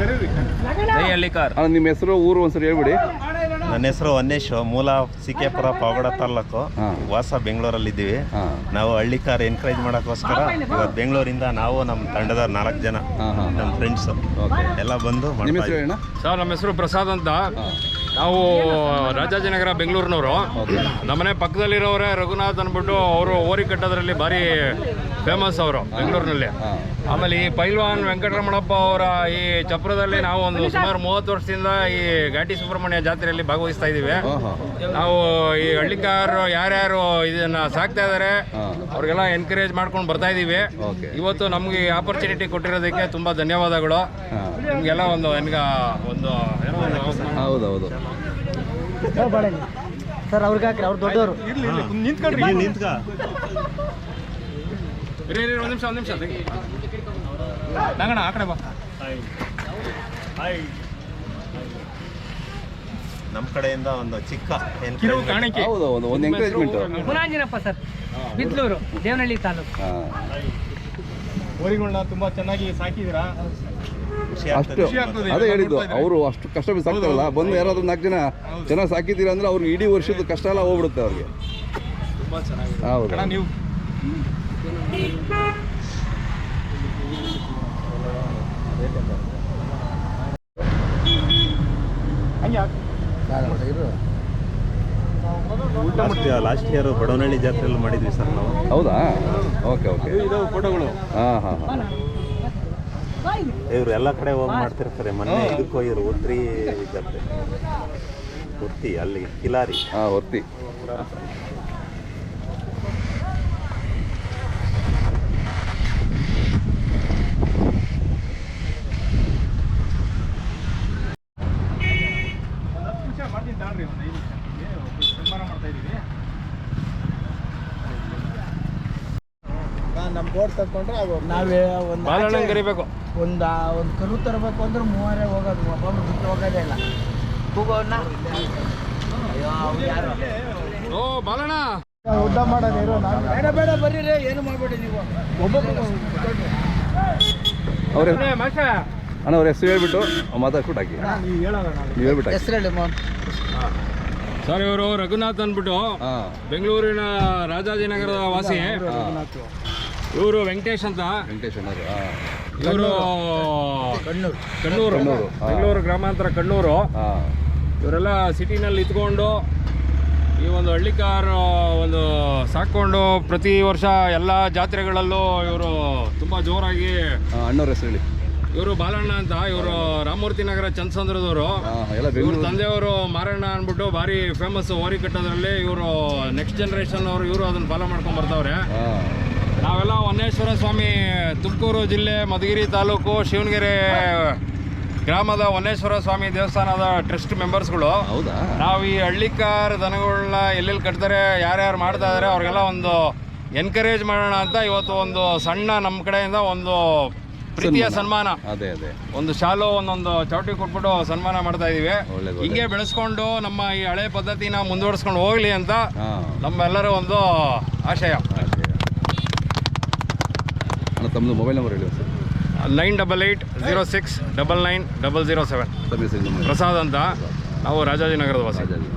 ಹಳ್ಳಿಕಾರ್. ಅಣ್ಣ ನಿಮ್ಮ ಹೆಸರು ಊರು ಒಂದ್ಸರಿ ಹೇಳ್ಬಿಡಿ. ನನ್ನ ಹೆಸರು ವನ್ನೇಶ್ ಮೂಲ ಸಿಕೆಪುರ ಪಾವಗಡ ತಾಲೂಕು. ಹಾಂ. ವಾಸ ಬೆಂಗಳೂರಲ್ಲಿ ಇದ್ದೀವಿ ನಾವು ಹಳ್ಳಿಕಾರ್ ಎನ್ಕರೇಜ್ ಮಾಡೋಕ್ಕೋಸ್ಕರ ಇವತ್ತು ಬೆಂಗಳೂರಿಂದ ನಾವು ನಮ್ಮ ತಂಡದ ನಾಲ್ಕು ಜನ ನಮ್ಮ ಫ್ರೆಂಡ್ಸು ಓಕೆ ಎಲ್ಲ ಬಂದು ಮಾಡ್ತಾ ಇದ್ದೀವಿ. ಸರ್ ನಮ್ಮ ಹೆಸರು ಪ್ರಸಾದ್ ಅಂತ. ನಾವು ರಾಜಾಜಿನಗರ ಬೆಂಗಳೂರಿನವರು. ನಮ್ಮನೆ ಪಕ್ಕದಲ್ಲಿರೋರೇ ರಘುನಾಥ್ ಅಂದ್ಬಿಟ್ಟು ಅವರು ಓರಿ ಕಟ್ಟೋದ್ರಲ್ಲಿ ಭಾರಿ ಫೇಮಸ್ ಅವರು ಬೆಂಗಳೂರಿನಲ್ಲಿ. ಆಮೇಲೆ ಈ ಪೈಲ್ವಾನ್ ವೆಂಕಟರಮಣಪ್ಪ ಅವರ ಈ ಚಪ್ರದಲ್ಲಿ ನಾವು ಒಂದು ಸುಮಾರು ಮೂವತ್ತು ವರ್ಷದಿಂದ ಈ ಘಾಟಿ ಸುಬ್ರಹ್ಮಣ್ಯ ಜಾತ್ರೆಯಲ್ಲಿ ಭಾಗವಹಿಸ್ತಾ ಇದ್ದೀವಿ. ನಾವು ಈ ಹಳ್ಳಿಕಾರರು ಯಾರ್ಯಾರು ಇದನ್ನ ಸಾಕ್ತಾ ಇದ್ದಾರೆ ಅವ್ರಿಗೆಲ್ಲ ಎನ್ಕರೇಜ್ ಮಾಡ್ಕೊಂಡು ಬರ್ತಾ ಇದ್ದೀವಿ. ಇವತ್ತು ನಮ್ಗೆ ಆಪರ್ಚುನಿಟಿ ಕೊಟ್ಟಿರೋದಕ್ಕೆ ತುಂಬಾ ಧನ್ಯವಾದಗಳು. ನಿಮ್ಗೆಲ್ಲ ಒಂದು ಎನ್ಗ ಒಂದು ಹೌದೌದು. ಸರ್ ಅವ್ರಿಗೆ ಹಾಕ್ರಿ ಅವ್ರು ದೊಡ್ಡವರು. ನಿಂತ್ಕೊಂಡ್ರಿ. ನಿಂತ್ಕ. ಒಂದು ನಿಮಿಷ ಒಂದ್ ನಿಮಿಷ. ನಂಗಣ ಆ ಕಡೆ ಬಾ. ನಮ್ಮ ಕಡೆಯಿಂದ ಒಂದು ಚಿಕ್ಕ ಕಿರು encouragement. ಕಾಣಿಕೆ. ಹೌದು ಹೌದು ಒಂದು ಎಂಕರೇಜ್ಮೆಂಟು ಮುನಾಂಜಿನಪ್ಪ ಸರ್. ಬಿದ್ಲೂರು ದೇವನಹಳ್ಳಿ ತಾಲೂಕು. ಹಾಂ. ಊರಿಗಳನ್ನ ತುಂಬಾ ಚೆನ್ನಾಗಿ ಸಾಕಿದ್ದೀರಾ ಖುಷಿ ಅಷ್ಟು ಆಗ್ತದೆ. ಅದೇ ಹೇಳಿದ್ದು ಅವರು ಅಷ್ಟು ಕಷ್ಟ ಸಾಕ್ತಾರಲ್ಲ ಬಂದು ಯಾರಾದ್ರೂ ನಾಲ್ಕು ಜನ ಚೆನ್ನಾಗಿ ಸಾಕಿದ್ದೀರಾ ಅಂದ್ರೆ ಅವ್ರಿಗೆ ಇಡೀ ವರ್ಷದ ಕಷ್ಟ ಎಲ್ಲ ಹೋಗ್ಬಿಡುತ್ತೆ ಅವ್ರಿಗೆ. ತುಂಬಾ ಲಾಸ್ಟ್ ಇಯರ್ ಬಡವನಹಳ್ಳಿ ಜಾತ್ರೆಯಲ್ಲಿ ಮಾಡಿದ್ವಿ ಸರ್ ನಾವು. ಹೌದಾ? ಓಕೆ ಓಕೆ ಇದಾವೆ ಫೋಟೋಗಳು. ಹಾಂ ಹಾಂ ಹಾಂ. ಇವ್ರು ಎಲ್ಲ ಕಡೆ ಹೋಗಿ ಮಾಡ್ತಿರ್ತಾರೆ. ಮೊನ್ನೆ ಇದಕ್ಕೆ ಹೋಗಿರು ಉತ್ರಿ ಜಾತ್ರೆ. ಒತ್ತಿ ಅಲ್ಲಿ ಕಿಲಾರಿ. ಹಾಂ ಹೊರ್ತಿ ಮಾಡ್ತೀನಿ ತಾಳ್ರಿ ಒಂದು ಐದು ನಿಮಿಷ ಸನ್ಮಾನ ಮಾಡ್ತಾ ಇದ್ದೀವಿ ನಮ್ಮ ಬೋರ್ಡ್ ತಗೊಂಡ್ರೆ ಅದು ನಾವೇ ಒಂದು ಬಾಲಣ್ಣ ಕರಿಬೇಕು ಒಂದು ಒಂದು ಕರು ತರಬೇಕು ಅಂದ್ರೆ ಮೂವರೇ ಹೋಗೋದು ಒಬ್ಬೊಬ್ರು ಬಿಟ್ಟು ಹೋಗೋದೇ ಇಲ್ಲ. ಕೂಗೋಣ ಅಯ್ಯೋ ಅವ್ರು ಯಾರು? ಓ ಬಾಲಣ್ಣ. ಉದ್ದ ಮಾಡೋದು ಬೇಡ ಬೇಡ ಬರ್ರಿ ಏನು ಮಾಡಬೇಡಿ ನೀವು. ಒಬ್ಬೊಬ್ಬರು ಅವ್ರ. ಅಣ್ಣ ಅವ್ರ ಹೆಸರು ಹೇಳ್ಬಿಟ್ಟು ಮಾತಾಡ್ಬಿಟ್ಟು ಹಾಕಿ ನೀವು ಹೇಳ್ಬಿಟ್ಟು ಹೆಸರು ಹೇಳಿ ಮೋಹನ್ ಸರ್ ಇವರು ರಘುನಾಥ್ ಅಂದ್ಬಿಟ್ಟು ಬೆಂಗಳೂರಿನ ರಾಜಾಜಿನಗರದ ವಾಸಿ. ಇವರು ವೆಂಕಟೇಶ್ ಅಂತ. ವೆಂಕಟೇಶ್ ಅನ್ನೋರು ಇವರು ಕಣ್ಣೂರು. ಕಣ್ಣೂರು. ಬೆಂಗಳೂರು ಗ್ರಾಮಾಂತರ ಕಣ್ಣೂರು. ಇವರೆಲ್ಲ ಸಿಟಿನಲ್ಲಿ ಇದ್ಕೊಂಡು ಈ ಒಂದು ಹಳ್ಳಿಕಾರ್ ಒಂದು ಸಾಕೊಂಡು ಪ್ರತಿ ವರ್ಷ ಎಲ್ಲ ಜಾತ್ರೆಗಳಲ್ಲೂ ಇವರು ತುಂಬ ಜೋರಾಗಿ ಅಣ್ಣವ್ರ ಹೆಸರು ಹೇಳಿ. ಇವರು ಬಾಲಣ್ಣ ಅಂತ ಇವರು ರಾಮಮೂರ್ತಿ ನಗರ ಚಂದ್ರಸಂದ್ರದವರು ಎಲ್ಲ ಇವ್ರ ಬೆಂಗಳೂರು. ತಂದೆಯವರು ಮಾರಣ್ಣ ಅಂದ್ಬಿಟ್ಟು ಭಾರಿ ಫೇಮಸ್ ಓರಿ ಕಟ್ಟೋದ್ರಲ್ಲಿ ಇವರು ನೆಕ್ಸ್ಟ್ ಜನರೇಷನ್ ಅವರು ಇವರು ಅದನ್ನ ಫಾಲೋ ಮಾಡ್ಕೊಂಡು ಬರ್ತಾವ್ರೆ. ನಾವೆಲ್ಲ ವನ್ನೇಶ್ವರ ಸ್ವಾಮಿ ತುಮಕೂರು ಜಿಲ್ಲೆ ಮಧುಗಿರಿ ತಾಲೂಕು ಶಿವನಗೆರೆ ಗ್ರಾಮದ ವನ್ನೇಶ್ವರ ಸ್ವಾಮಿ ದೇವಸ್ಥಾನದ ಟ್ರಸ್ಟ್ ಮೆಂಬರ್ಸ್ಗಳು ಹೌದಾ? ನಾವು ಈ ಹಳ್ಳಿಕಾರ್ ದನಗಳನ್ನ ಎಲ್ಲೆಲ್ಲಿ ಕಟ್ತಾರೆ ಯಾರ್ಯಾರು ಮಾಡ್ತಾ ಇದ್ದಾರೆ ಅವ್ರಿಗೆಲ್ಲ ಒಂದು ಎನ್ಕರೇಜ್ ಮಾಡೋಣ ಅಂತ ಇವತ್ತು ಒಂದು ಸಣ್ಣ ನಮ್ಮ ಕಡೆಯಿಂದ ಒಂದು ಪ್ರೀತಿಯ ಸನ್ಮಾನ. ಅದೇ ಅದೇ. ಒಂದು ಶಾಲು ಒಂದೊಂದು ಚೌಟಿ ಕೊಟ್ಬಿಟ್ಟು ಸನ್ಮಾನ ಮಾಡ್ತಾ ಇದೀವಿ. ಹಿಂಗೆ ಬೆಳೆಸ್ಕೊಂಡು ನಮ್ಮ ಈ ಹಳೆ ಪದ್ಧತಿನ ಮುಂದುವರ್ಸ್ಕೊಂಡು ಹೋಗ್ಲಿ ಅಂತ ನಮ್ಮೆಲ್ಲರ ಒಂದು ಆಶಯ. ತಮ್ಮದು ಮೊಬೈಲ್ ನಂಬರ್ ಹೇಳಿ sir nine double eight zero six double nine double zero seven ತಮ್ಮ ಹೆಸರು ನಿಮ್ಮ ಪ್ರಸಾದ್ ಅಂತ ನಾವು ರಾಜಾಜಿನಗರದ ವಾಸಿ. ರಾಜಾಜಿ.